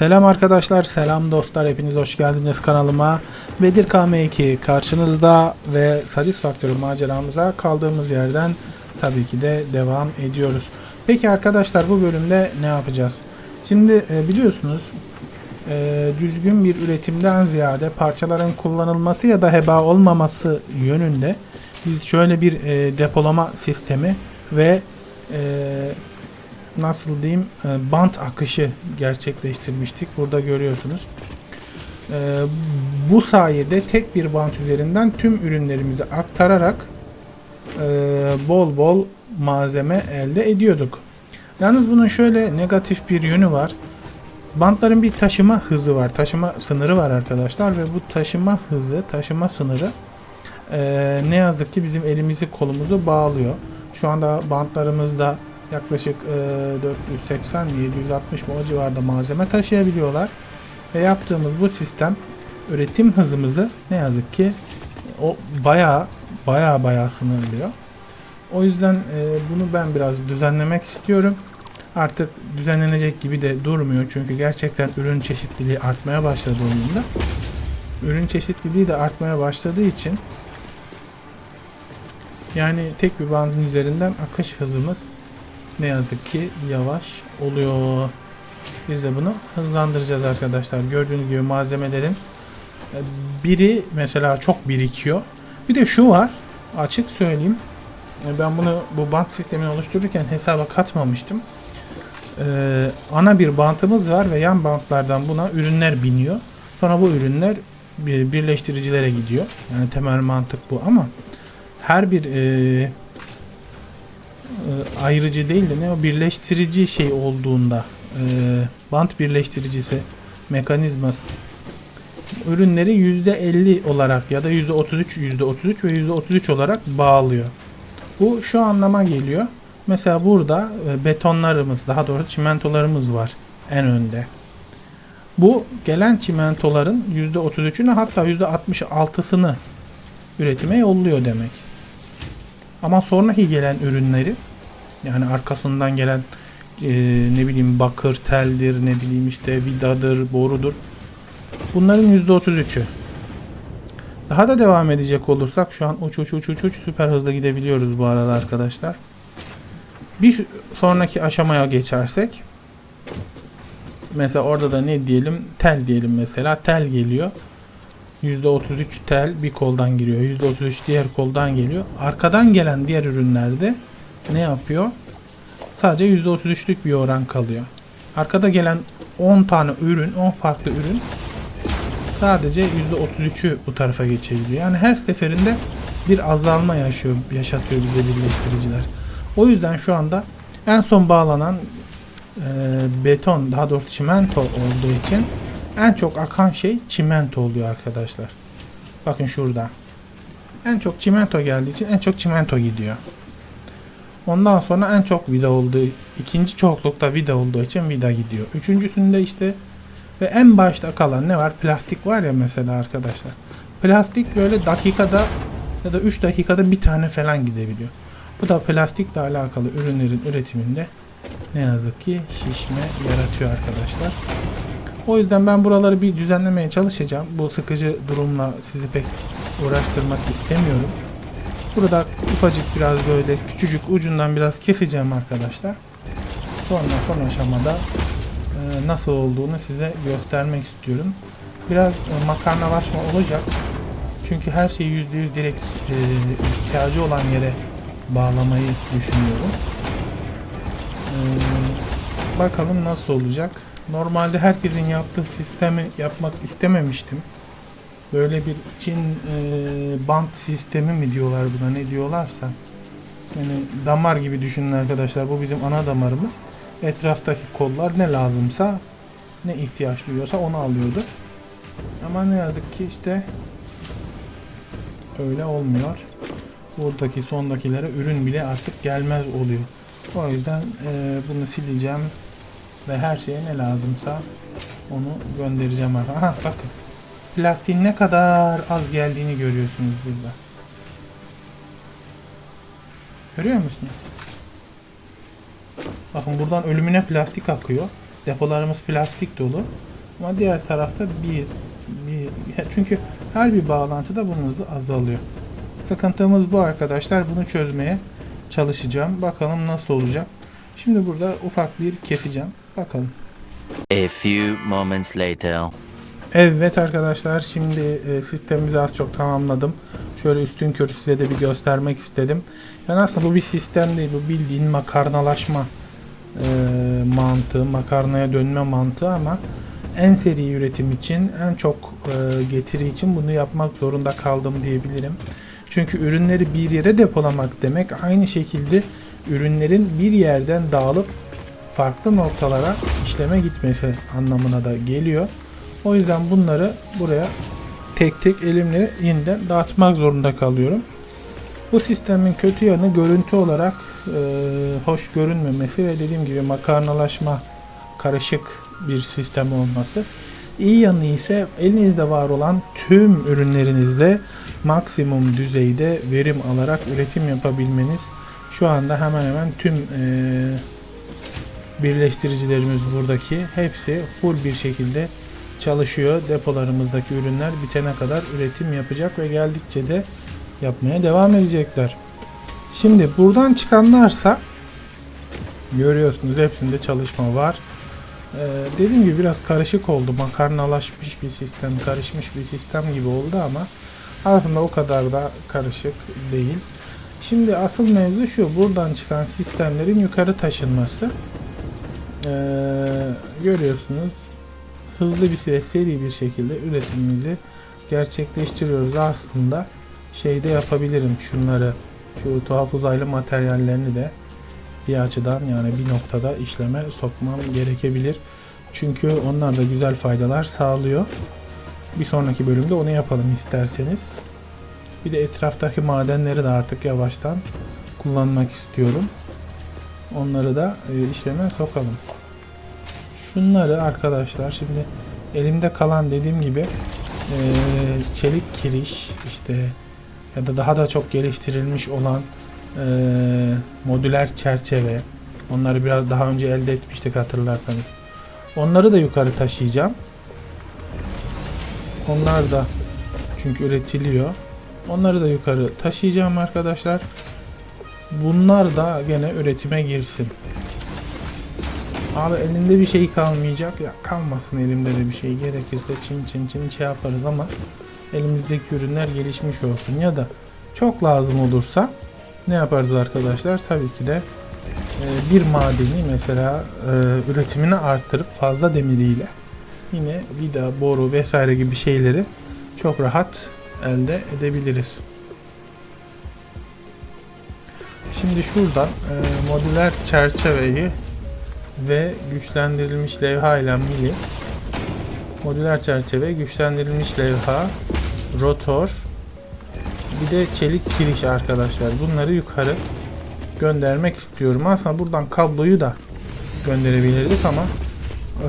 Selam arkadaşlar, selam dostlar. Hepiniz hoş geldiniz kanalıma. Bedir KM2 karşınızda ve Satisfactory maceramıza kaldığımız yerden tabii ki de devam ediyoruz. Peki arkadaşlar bu bölümde ne yapacağız? Şimdi e, biliyorsunuz e, düzgün bir üretimden ziyade parçaların kullanılması ya da heba olmaması yönünde biz şöyle bir e, depolama sistemi ve nasıl diyeyim e, bant akışı gerçekleştirmiştik. Burada görüyorsunuz. E, bu sayede tek bir bant üzerinden tüm ürünlerimizi aktararak e, bol bol malzeme elde ediyorduk. Yalnız bunun şöyle negatif bir yönü var. Bantların bir taşıma hızı var. Taşıma sınırı var arkadaşlar ve bu taşıma hızı, taşıma sınırı e, ne yazık ki bizim elimizi kolumuzu bağlıyor. Şu anda bantlarımızda yaklaşık e, 480-760 mı o civarda malzeme taşıyabiliyorlar. Ve yaptığımız bu sistem üretim hızımızı ne yazık ki o bayağı bayağı bayağı sınırlıyor. O yüzden e, bunu ben biraz düzenlemek istiyorum. Artık düzenlenecek gibi de durmuyor çünkü gerçekten ürün çeşitliliği artmaya başladı oyunda. Ürün çeşitliliği de artmaya başladığı için yani tek bir bandın üzerinden akış hızımız ne yazık ki yavaş oluyor. Biz de bunu hızlandıracağız arkadaşlar. Gördüğünüz gibi malzemelerin e, biri mesela çok birikiyor. Bir de şu var. Açık söyleyeyim. E, Ben bunu bu bant sistemini oluştururken hesaba katmamıştım. Ee, ana bir bantımız var ve yan bantlardan buna ürünler biniyor. Sonra bu ürünler bir- birleştiricilere gidiyor. Yani temel mantık bu ama her bir e, e, ayrıcı değil de ne o birleştirici şey olduğunda e, bant birleştiricisi mekanizması ürünleri %50 olarak ya da %33 %33 ve %33 olarak bağlıyor. Bu şu anlama geliyor. Mesela burada e, betonlarımız, daha doğrusu çimentolarımız var en önde. Bu gelen çimentoların %33'ünü hatta %66'sını üretime yolluyor demek. Ama sonraki gelen ürünleri yani arkasından gelen e, ne bileyim bakır, teldir, ne bileyim işte vidadır, borudur. Bunların %33'ü. Daha da devam edecek olursak şu an uç uç uç uç uç süper hızlı gidebiliyoruz bu arada arkadaşlar. Bir sonraki aşamaya geçersek mesela orada da ne diyelim tel diyelim mesela tel geliyor. %33 tel bir koldan giriyor. %33 diğer koldan geliyor. Arkadan gelen diğer ürünlerde ne yapıyor? Sadece %33'lük bir oran kalıyor. Arkada gelen 10 tane ürün, 10 farklı ürün sadece %33'ü bu tarafa geçebiliyor. Yani her seferinde bir azalma yaşıyor, yaşatıyor bize birleştiriciler. O yüzden şu anda en son bağlanan e, beton, daha doğrusu çimento olduğu için en çok akan şey çimento oluyor arkadaşlar. Bakın şurada. En çok çimento geldiği için en çok çimento gidiyor. Ondan sonra en çok vida olduğu, ikinci çoklukta vida olduğu için vida gidiyor. Üçüncüsünde işte ve en başta kalan ne var? Plastik var ya mesela arkadaşlar. Plastik böyle dakikada ya da 3 dakikada bir tane falan gidebiliyor. Bu da plastikle alakalı ürünlerin üretiminde ne yazık ki şişme yaratıyor arkadaşlar. O yüzden ben buraları bir düzenlemeye çalışacağım. Bu sıkıcı durumla sizi pek uğraştırmak istemiyorum. Burada ufacık biraz böyle küçücük ucundan biraz keseceğim arkadaşlar. Sonra son aşamada e, nasıl olduğunu size göstermek istiyorum. Biraz e, makarnalaşma olacak. Çünkü her şeyi %100 direkt e, ihtiyacı olan yere bağlamayı düşünüyorum. E, bakalım nasıl olacak. Normalde herkesin yaptığı sistemi yapmak istememiştim. Böyle bir Çin e, bant sistemi mi diyorlar buna ne diyorlarsa. Yani damar gibi düşünün arkadaşlar. Bu bizim ana damarımız. Etraftaki kollar ne lazımsa ne ihtiyaç duyuyorsa onu alıyordu. Ama ne yazık ki işte öyle olmuyor. Buradaki sondakilere ürün bile artık gelmez oluyor. O yüzden e, bunu sileceğim ve her şeye ne lazımsa onu göndereceğim. Aha bakın. Plastiğin ne kadar az geldiğini görüyorsunuz burada. Görüyor musunuz? Bakın buradan ölümüne plastik akıyor. Depolarımız plastik dolu. Ama diğer tarafta bir, bir çünkü her bir bağlantıda bunun hızı azalıyor. Sıkıntımız bu arkadaşlar. Bunu çözmeye çalışacağım. Bakalım nasıl olacak. Şimdi burada ufak bir keseceğim. Bakalım. A few moments later. Evet arkadaşlar şimdi e, sistemimizi az çok tamamladım. Şöyle üstün körü size de bir göstermek istedim. Yani aslında bu bir sistem değil. Bu bildiğin makarnalaşma e, mantığı, makarnaya dönme mantığı ama en seri üretim için, en çok e, getiri için bunu yapmak zorunda kaldım diyebilirim. Çünkü ürünleri bir yere depolamak demek aynı şekilde ürünlerin bir yerden dağılıp farklı noktalara işleme gitmesi anlamına da geliyor. O yüzden bunları buraya tek tek elimle yeniden dağıtmak zorunda kalıyorum. Bu sistemin kötü yanı görüntü olarak e, hoş görünmemesi ve dediğim gibi makarnalaşma karışık bir sistem olması. İyi yanı ise elinizde var olan tüm ürünlerinizde maksimum düzeyde verim alarak üretim yapabilmeniz. Şu anda hemen hemen tüm e, birleştiricilerimiz buradaki hepsi full bir şekilde çalışıyor. Depolarımızdaki ürünler bitene kadar üretim yapacak ve geldikçe de yapmaya devam edecekler. Şimdi buradan çıkanlarsa görüyorsunuz hepsinde çalışma var. Ee, dediğim gibi biraz karışık oldu. Makarnalaşmış bir sistem, karışmış bir sistem gibi oldu ama aslında o kadar da karışık değil. Şimdi asıl mevzu şu. Buradan çıkan sistemlerin yukarı taşınması. Ee, görüyorsunuz hızlı bir süre seri bir şekilde üretimimizi gerçekleştiriyoruz. Aslında şeyde yapabilirim şunları şu tuhaf uzaylı materyallerini de bir açıdan yani bir noktada işleme sokmam gerekebilir. Çünkü onlar da güzel faydalar sağlıyor. Bir sonraki bölümde onu yapalım isterseniz. Bir de etraftaki madenleri de artık yavaştan kullanmak istiyorum. Onları da e, işleme sokalım. Şunları arkadaşlar şimdi elimde kalan dediğim gibi e, çelik kiriş işte ya da daha da çok geliştirilmiş olan e, modüler çerçeve onları biraz daha önce elde etmiştik hatırlarsanız. Onları da yukarı taşıyacağım. Onlar da çünkü üretiliyor. Onları da yukarı taşıyacağım arkadaşlar. Bunlar da gene üretime girsin. Abi elinde bir şey kalmayacak ya kalmasın elimde de bir şey gerekirse çin çin çin şey yaparız ama elimizdeki ürünler gelişmiş olsun ya da çok lazım olursa ne yaparız arkadaşlar tabii ki de e, bir madeni mesela e, üretimini arttırıp fazla demiriyle yine vida boru vesaire gibi şeyleri çok rahat elde edebiliriz. Şimdi şuradan e, modüler çerçeveyi ve güçlendirilmiş levha ile mili modüler çerçeve, güçlendirilmiş levha, rotor bir de çelik kiriş arkadaşlar. Bunları yukarı göndermek istiyorum. Aslında buradan kabloyu da gönderebilirdik ama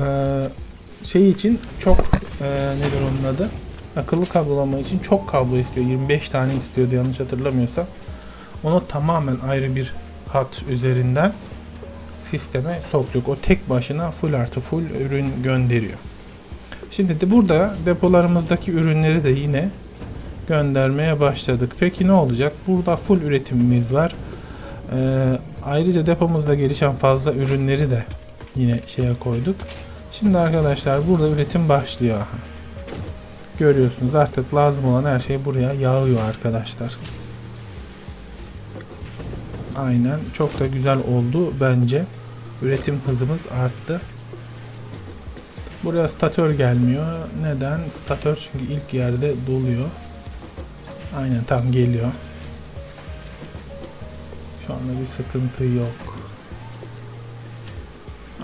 e, şey için çok e, nedir onun adı? Akıllı kablolama için çok kablo istiyor. 25 tane istiyordu yanlış hatırlamıyorsam. Onu tamamen ayrı bir hat üzerinden sisteme soktuk. O tek başına full artı full ürün gönderiyor. Şimdi de burada depolarımızdaki ürünleri de yine göndermeye başladık. Peki ne olacak? Burada full üretimimiz var. Ee, ayrıca depomuzda gelişen fazla ürünleri de yine şeye koyduk. Şimdi arkadaşlar burada üretim başlıyor. Görüyorsunuz artık lazım olan her şey buraya yağıyor arkadaşlar. Aynen çok da güzel oldu bence. Üretim hızımız arttı. Buraya statör gelmiyor. Neden? Statör çünkü ilk yerde doluyor. Aynen tam geliyor. Şu anda bir sıkıntı yok.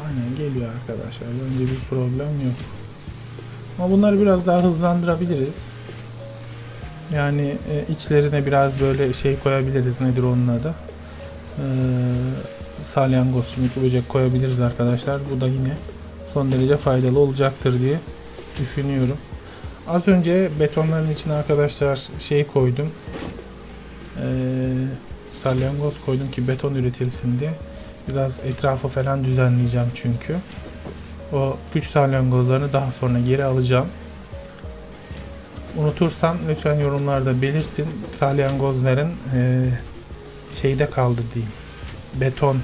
Aynen geliyor arkadaşlar. Bence bir problem yok. Ama bunları biraz daha hızlandırabiliriz. Yani e, içlerine biraz böyle şey koyabiliriz. Nedir onun adı? Ee, salyangoz sümüklü böcek koyabiliriz arkadaşlar. Bu da yine son derece faydalı olacaktır diye düşünüyorum. Az önce betonların içine arkadaşlar şey koydum. Ee, salyangoz koydum ki beton üretilsin diye. Biraz etrafı falan düzenleyeceğim çünkü. O güç salyangozlarını daha sonra geri alacağım. Unutursam lütfen yorumlarda belirtin. Salyangozların eee, şeyde kaldı diyeyim. Beton eee,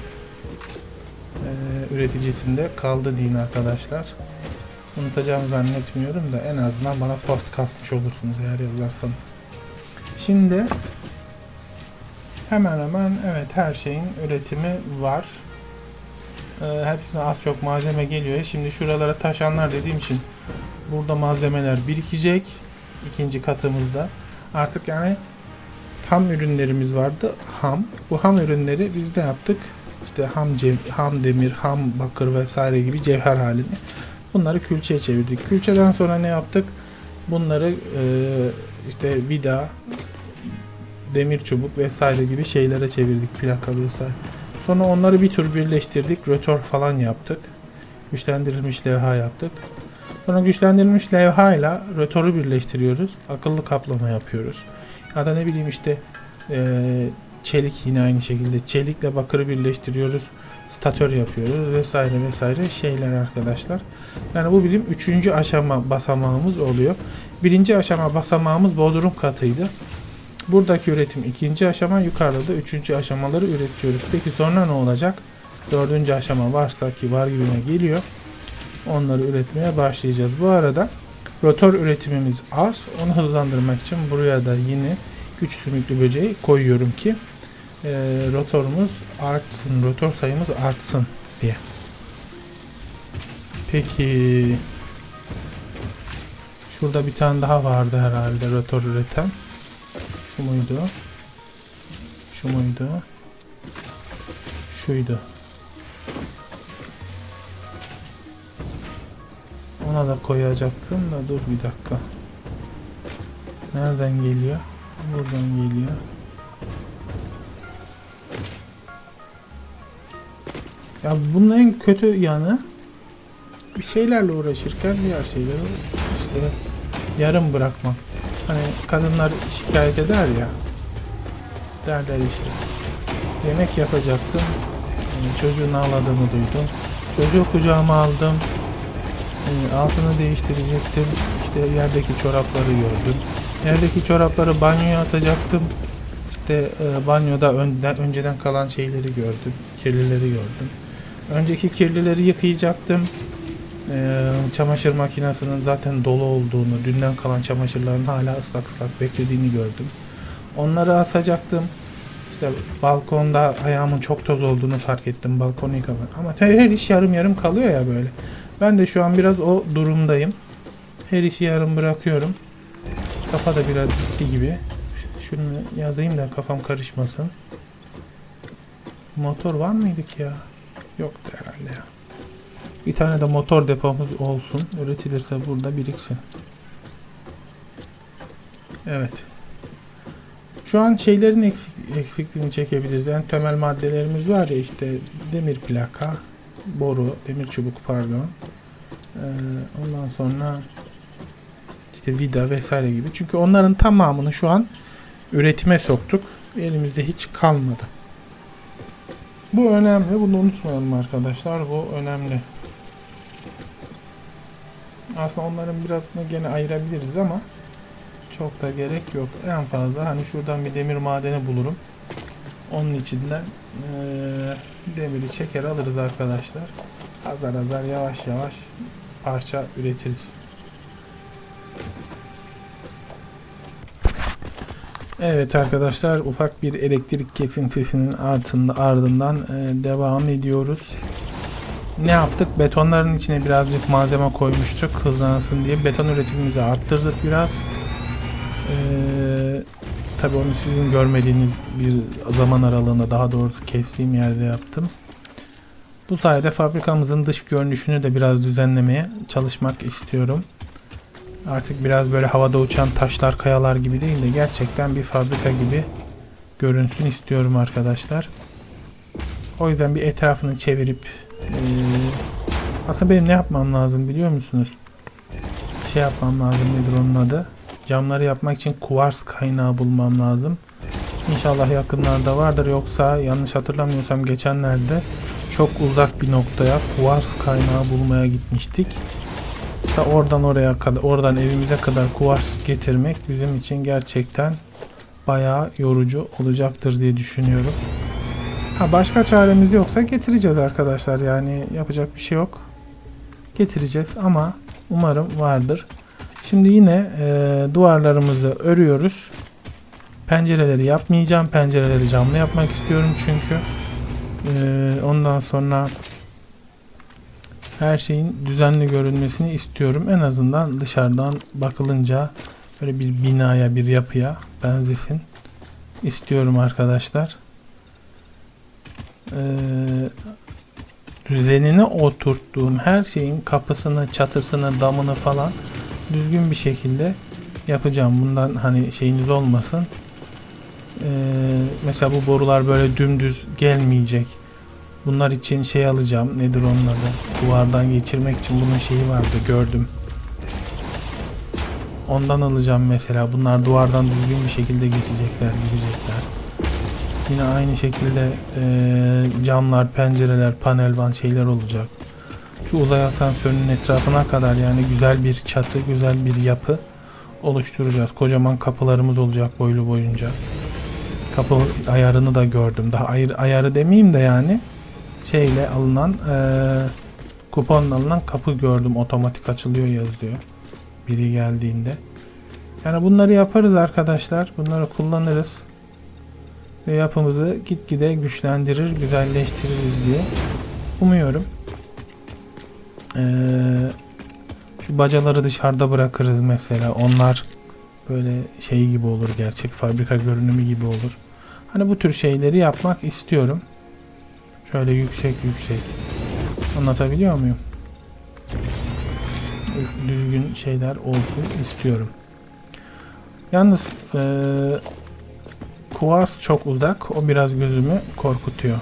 üreticisinde kaldı deyin arkadaşlar. Unutacağımı zannetmiyorum da en azından bana post kasmış olursunuz eğer yazarsanız. Şimdi hemen hemen evet her şeyin üretimi var. Ee, hepsine az çok malzeme geliyor. Şimdi şuralara taşanlar dediğim için burada malzemeler birikecek. ikinci katımızda. Artık yani ham ürünlerimiz vardı. Ham. Bu ham ürünleri biz ne yaptık? İşte ham, cev- ham demir, ham bakır vesaire gibi cevher halini. Bunları külçeye çevirdik. Külçeden sonra ne yaptık? Bunları e, işte vida, demir çubuk vesaire gibi şeylere çevirdik. Plaka vesaire. Sonra onları bir tür birleştirdik. Rötor falan yaptık. Güçlendirilmiş levha yaptık. Sonra güçlendirilmiş levha ile rötoru birleştiriyoruz. Akıllı kaplama yapıyoruz. Ya da ne bileyim işte eee, çelik yine aynı şekilde. Çelikle bakırı birleştiriyoruz. Statör yapıyoruz vesaire vesaire şeyler arkadaşlar. Yani bu bizim üçüncü aşama basamağımız oluyor. Birinci aşama basamağımız bodrum katıydı. Buradaki üretim ikinci aşama, yukarıda da üçüncü aşamaları üretiyoruz. Peki sonra ne olacak? Dördüncü aşama varsa ki var gibime geliyor. Onları üretmeye başlayacağız. Bu arada rotor üretimimiz az. Onu hızlandırmak için buraya da yine güç sümüklü böceği koyuyorum ki eee, rotorumuz artsın, rotor sayımız artsın diye. Peki şurada bir tane daha vardı herhalde rotor üreten. Şu muydu? Şu muydu? Şuydu. Ona da koyacaktım da dur bir dakika. Nereden geliyor? Buradan geliyor. Ya bunun en kötü yanı bir şeylerle uğraşırken diğer şeyleri işte yarım bırakmak. Hani kadınlar şikayet eder ya. Derler işte. Yemek yapacaktım. Çocuğun ağladığını duydum. Çocuğu kucağıma aldım. Ee, altını değiştirecektim. İşte yerdeki çorapları gördüm. Yerdeki çorapları banyoya atacaktım. İşte e, banyoda önden, önceden kalan şeyleri gördüm. Kirlileri gördüm. Önceki kirlileri yıkayacaktım. Ee, çamaşır makinesinin zaten dolu olduğunu, dünden kalan çamaşırların hala ıslak ıslak beklediğini gördüm. Onları asacaktım. İşte balkonda ayağımın çok toz olduğunu fark ettim. Balkonu yıkamak. Ama her iş yarım yarım kalıyor ya böyle. Ben de şu an biraz o durumdayım. Her işi yarım bırakıyorum. Kafa da biraz gitti gibi. Şunu yazayım da kafam karışmasın. Motor var mıydık ya? Yoktu herhalde ya. Bir tane de motor depomuz olsun. Üretilirse burada biriksin. Evet. Şu an şeylerin eksik, eksikliğini çekebiliriz. Yani temel maddelerimiz var ya işte demir plaka, boru, demir çubuk pardon. Ee, ondan sonra işte vida vesaire gibi. Çünkü onların tamamını şu an üretime soktuk. Elimizde hiç kalmadı. Bu önemli. Bunu unutmayalım arkadaşlar. Bu önemli. Aslında onların birazını gene ayırabiliriz ama çok da gerek yok. En fazla hani şuradan bir demir madeni bulurum. Onun içinden eee, demiri çeker alırız arkadaşlar. Azar azar yavaş yavaş parça üretiriz. Evet arkadaşlar ufak bir elektrik kesintisinin ardında ardından eee, devam ediyoruz. Ne yaptık? Betonların içine birazcık malzeme koymuştuk hızlansın diye. Beton üretimimizi arttırdık biraz. Ee, tabii onu sizin görmediğiniz bir zaman aralığında daha doğrusu kestiğim yerde yaptım. Bu sayede fabrikamızın dış görünüşünü de biraz düzenlemeye çalışmak istiyorum. Artık biraz böyle havada uçan taşlar, kayalar gibi değil de gerçekten bir fabrika gibi görünsün istiyorum arkadaşlar. O yüzden bir etrafını çevirip eee, aslında benim ne yapmam lazım biliyor musunuz? Şey yapmam lazım nedir onun adı? Camları yapmak için kuvars kaynağı bulmam lazım. İnşallah yakınlarda vardır yoksa yanlış hatırlamıyorsam geçenlerde çok uzak bir noktaya kuvars kaynağı bulmaya gitmiştik. Ta oradan oraya kadar, oradan evimize kadar kuvars getirmek bizim için gerçekten bayağı yorucu olacaktır diye düşünüyorum. Ha başka çaremiz yoksa getireceğiz arkadaşlar. Yani yapacak bir şey yok. Getireceğiz ama umarım vardır. Şimdi yine e, duvarlarımızı örüyoruz. Pencereleri yapmayacağım. Pencereleri camlı yapmak istiyorum çünkü. E, ondan sonra her şeyin düzenli görünmesini istiyorum. En azından dışarıdan bakılınca böyle bir binaya, bir yapıya benzesin istiyorum arkadaşlar. Ee, düzenine oturttuğum her şeyin kapısını, çatısını, damını falan düzgün bir şekilde yapacağım. Bundan hani şeyiniz olmasın. Ee, mesela bu borular böyle dümdüz gelmeyecek. Bunlar için şey alacağım. Nedir onun adı? Duvardan geçirmek için bunun şeyi vardı gördüm. Ondan alacağım mesela. Bunlar duvardan düzgün bir şekilde geçecekler, gidecekler. Yine aynı şekilde eee, camlar, pencereler, panel van şeyler olacak. Şu uzay asansörünün etrafına kadar yani güzel bir çatı, güzel bir yapı oluşturacağız. Kocaman kapılarımız olacak boylu boyunca. Kapı ayarını da gördüm. Daha ayır, ayarı demeyeyim de yani şeyle alınan eee kuponla alınan kapı gördüm. Otomatik açılıyor yazıyor. Biri geldiğinde. Yani bunları yaparız arkadaşlar. Bunları kullanırız. Ve yapımızı gitgide güçlendirir, güzelleştiririz diye umuyorum. Ee, şu bacaları dışarıda bırakırız mesela. Onlar böyle şey gibi olur. Gerçek fabrika görünümü gibi olur. Hani bu tür şeyleri yapmak istiyorum. Şöyle yüksek yüksek. Anlatabiliyor muyum? Düzgün şeyler olsun istiyorum. Yalnız eee Kuvars çok uzak. O biraz gözümü korkutuyor.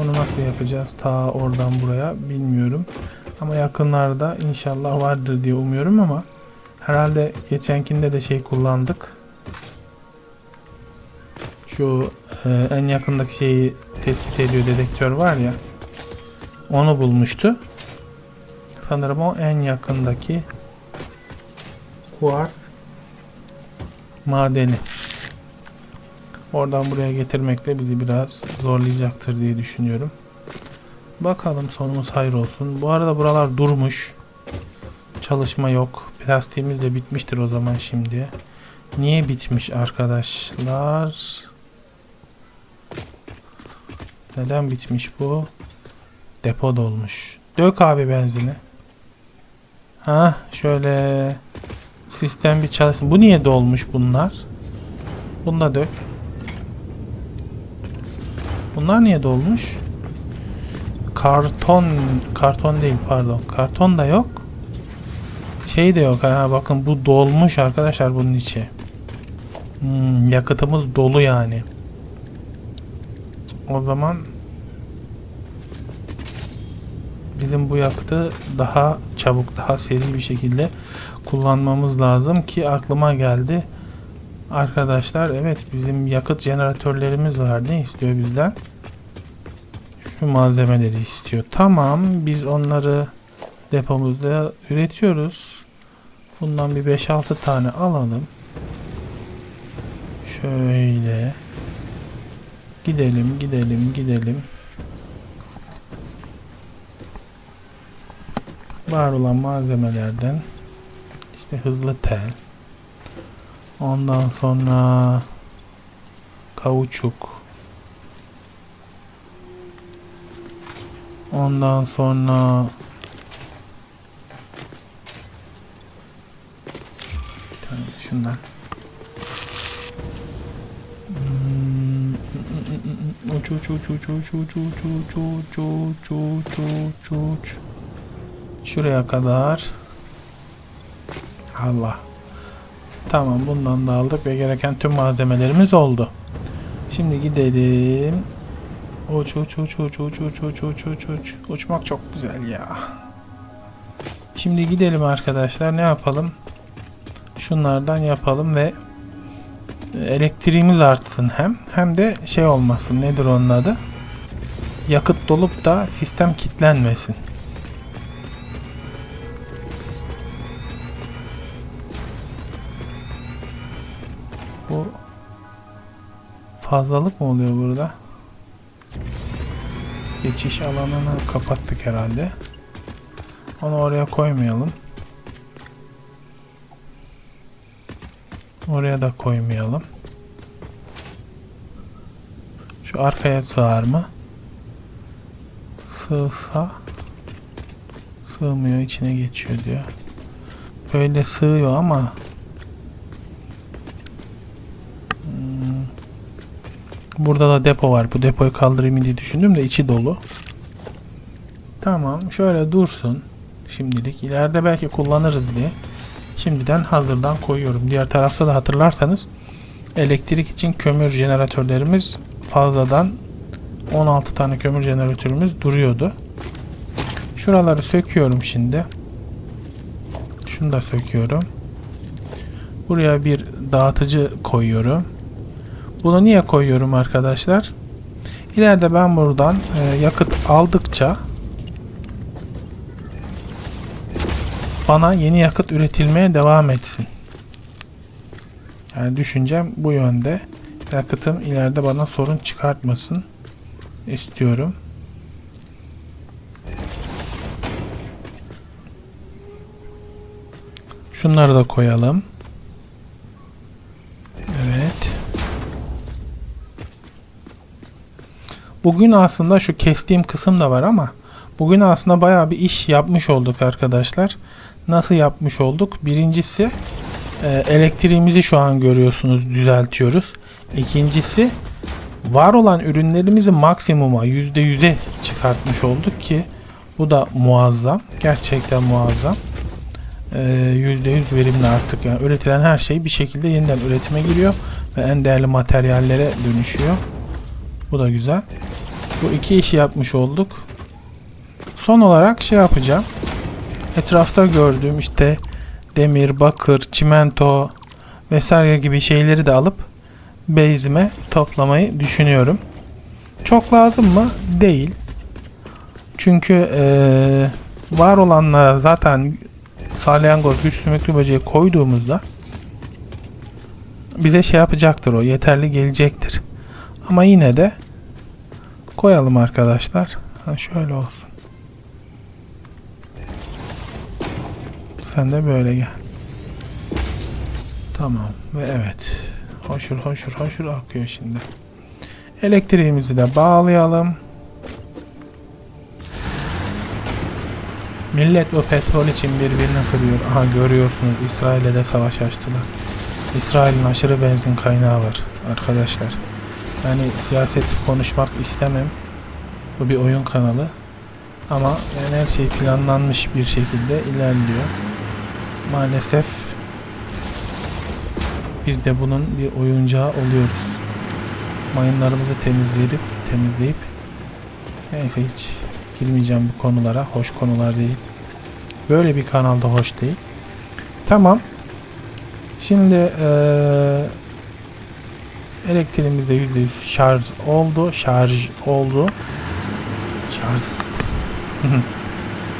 Onu nasıl yapacağız? Ta oradan buraya bilmiyorum. Ama yakınlarda inşallah vardır diye umuyorum ama herhalde geçenkinde de şey kullandık. Şu e, en yakındaki şeyi tespit ediyor dedektör var ya. Onu bulmuştu. Sanırım o en yakındaki kuvars madeni. Oradan buraya getirmek de bizi biraz zorlayacaktır diye düşünüyorum. Bakalım sonumuz hayır olsun. Bu arada buralar durmuş. Çalışma yok. Plastiğimiz de bitmiştir o zaman şimdi. Niye bitmiş arkadaşlar? Neden bitmiş bu? Depo dolmuş. Dök abi benzini. Ha şöyle Sistem bir çalışsın. Bu niye dolmuş bunlar? Bunu da dök. Bunlar niye dolmuş? Karton, karton değil pardon. Karton da yok. Şey de yok. Ha bakın bu dolmuş arkadaşlar bunun içi. Hmm, yakıtımız dolu yani. O zaman bizim bu yakıtı daha çabuk, daha seri bir şekilde kullanmamız lazım ki aklıma geldi. Arkadaşlar evet bizim yakıt jeneratörlerimiz var. Ne istiyor bizden? Şu malzemeleri istiyor. Tamam biz onları depomuzda üretiyoruz. Bundan bir 5-6 tane alalım. Şöyle. Gidelim gidelim gidelim. Var olan malzemelerden işte hızlı tel. Ondan sonra kauçuk. Ondan sonra bir tane şundan. Uç uç uç uç uç uç uç uç uç uç uç uç uç Şuraya kadar Allah. Tamam bundan da aldık ve gereken tüm malzemelerimiz oldu. Şimdi gidelim. Uç uç uç uç uç uç uç uç uç uç. Uçmak çok güzel ya. Şimdi gidelim arkadaşlar ne yapalım? Şunlardan yapalım ve elektriğimiz artsın hem hem de şey olmasın nedir onun adı yakıt dolup da sistem kilitlenmesin. Bu fazlalık mı oluyor burada? Geçiş alanını kapattık herhalde. Onu oraya koymayalım. Oraya da koymayalım. Şu arkaya sığar mı? Sığsa sığmıyor içine geçiyor diyor. Böyle sığıyor ama Hmm. Burada da depo var. Bu depoyu kaldırayım diye düşündüm de içi dolu. Tamam şöyle dursun. Şimdilik ileride belki kullanırız diye. Şimdiden hazırdan koyuyorum. Diğer tarafta da hatırlarsanız elektrik için kömür jeneratörlerimiz fazladan 16 tane kömür jeneratörümüz duruyordu. Şuraları söküyorum şimdi. Şunu da söküyorum. Buraya bir dağıtıcı koyuyorum. Bunu niye koyuyorum arkadaşlar? İleride ben buradan e, yakıt aldıkça bana yeni yakıt üretilmeye devam etsin. Yani düşüncem bu yönde. Yakıtım ileride bana sorun çıkartmasın istiyorum. Şunları da koyalım. Evet. Bugün aslında şu kestiğim kısım da var ama bugün aslında bayağı bir iş yapmış olduk arkadaşlar. Nasıl yapmış olduk? Birincisi e, elektriğimizi şu an görüyorsunuz düzeltiyoruz. İkincisi var olan ürünlerimizi maksimuma %100'e çıkartmış olduk ki bu da muazzam. Gerçekten muazzam. Ee, %100 verimli artık. Yani üretilen her şey bir şekilde yeniden üretime giriyor ve en değerli materyallere dönüşüyor. Bu da güzel. Bu iki işi yapmış olduk. Son olarak şey yapacağım. Etrafta gördüğüm işte demir, bakır, çimento vesaire gibi şeyleri de alıp base'ime toplamayı düşünüyorum. Çok lazım mı? Değil. Çünkü eee, var olanlara zaten salyangoz, güç sümüklü böceği koyduğumuzda bize şey yapacaktır o. Yeterli gelecektir. Ama yine de koyalım arkadaşlar. Ha, şöyle olsun. Sen de böyle gel. Tamam ve evet. Hoşur hoşur hoşur akıyor şimdi. Elektriğimizi de bağlayalım. Millet o petrol için birbirini kırıyor. Aha görüyorsunuz İsrail'e de savaş açtılar. İsrail'in aşırı benzin kaynağı var arkadaşlar. Yani siyaset konuşmak istemem. Bu bir oyun kanalı. Ama yani her şey planlanmış bir şekilde ilerliyor. Maalesef biz de bunun bir oyuncağı oluyoruz. Mayınlarımızı temizleyip temizleyip neyse hiç girmeyeceğim bu konulara. Hoş konular değil. Böyle bir kanalda hoş değil. Tamam. Şimdi eee elektriğimiz de %100 şarj oldu. Şarj oldu. Şarj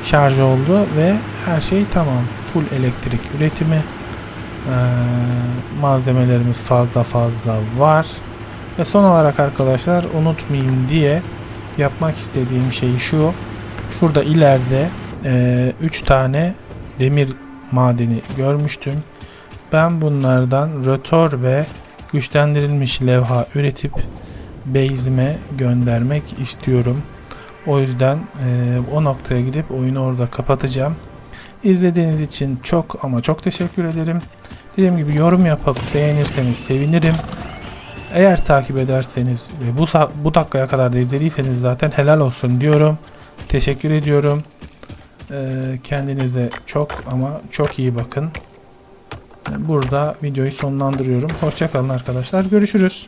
şarj oldu ve her şey tamam. Full elektrik üretimi. Eee, malzemelerimiz fazla fazla var. Ve son olarak arkadaşlar unutmayayım diye yapmak istediğim şey şu. Şurada ileride 3 tane demir madeni görmüştüm. Ben bunlardan rotor ve güçlendirilmiş levha üretip base'ime göndermek istiyorum. O yüzden e, o noktaya gidip oyunu orada kapatacağım. İzlediğiniz için çok ama çok teşekkür ederim. Dediğim gibi yorum yapıp beğenirseniz sevinirim. Eğer takip ederseniz ve bu bu dakikaya kadar da izlediyseniz zaten helal olsun diyorum. Teşekkür ediyorum. Ee, kendinize çok ama çok iyi bakın. Burada videoyu sonlandırıyorum. Hoşçakalın arkadaşlar. Görüşürüz.